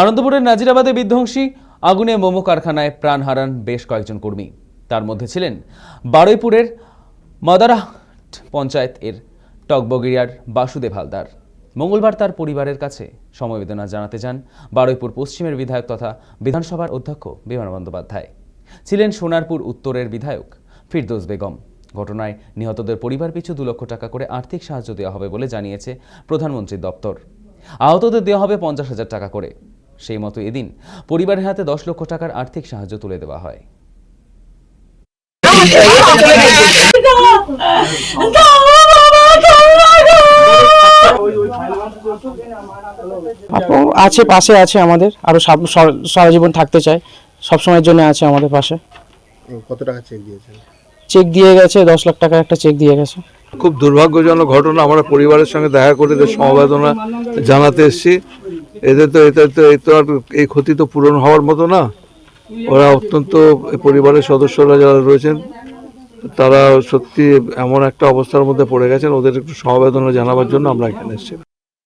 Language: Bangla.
আনন্দপুরের নাজিরাবাদে বিধ্বংসী, আগুনে মোমো কারখানায় প্রাণ হারান বেশ কয়েকজন কর্মী। তার মধ্যে ছিলেন বারুইপুরের মাদারা পঞ্চায়েত এর টকবগিরিয়ার বাসুদেব হালদার। মঙ্গলবার তার পরিবারের কাছে সমবেদনা জানাতে যান বারুইপুর পশ্চিমের বিধায়ক তথা বিধানসভার অধ্যক্ষ বিমান বন্দ্যোপাধ্যায়। ছিলেন সোনারপুর উত্তরের বিধায়ক ফিরদৌস বেগম। ঘটনায় নিহতদের পরিবার পিছু দু লক্ষ টাকা করে আর্থিক সাহায্য দেওয়া হবে বলে জানিয়েছে প্রধানমন্ত্রীর দপ্তর। আহতদের দেওয়া হবে পঞ্চাশ হাজার টাকা করে। সেই মতো এদিন পরিবারের হাতে দশ লক্ষ টাকার আর্থিক সাহায্য তুলে দেওয়া হয়। আপু আছে পাশে আছে আমাদের। আরও সারা জীবন থাকতে চায়। সব সময়ের জন্য আছে আমাদের পাশে। কত টাকা চেক দিয়েছেন? চেক দিয়ে গেছে দশ লাখ টাকার একটা চেক দিয়ে গেছে। খুব দুর্ভাগ্যজনক ঘটনা আমরা পরিবারের সঙ্গে দেখা করে সমবেদনা জানাতে এসেছি। এদের তো এটা তো এ তো আর এই ক্ষতি তো পূরণ হওয়ার মতো না। ওরা অত্যন্ত পরিবারের সদস্যরা যারা রয়েছেন, তারা সত্যি এমন একটা অবস্থার মধ্যে পড়ে গেছেন। ওদের একটু সমবেদনা জানাবার জন্য আমরা এখানে এসেছি।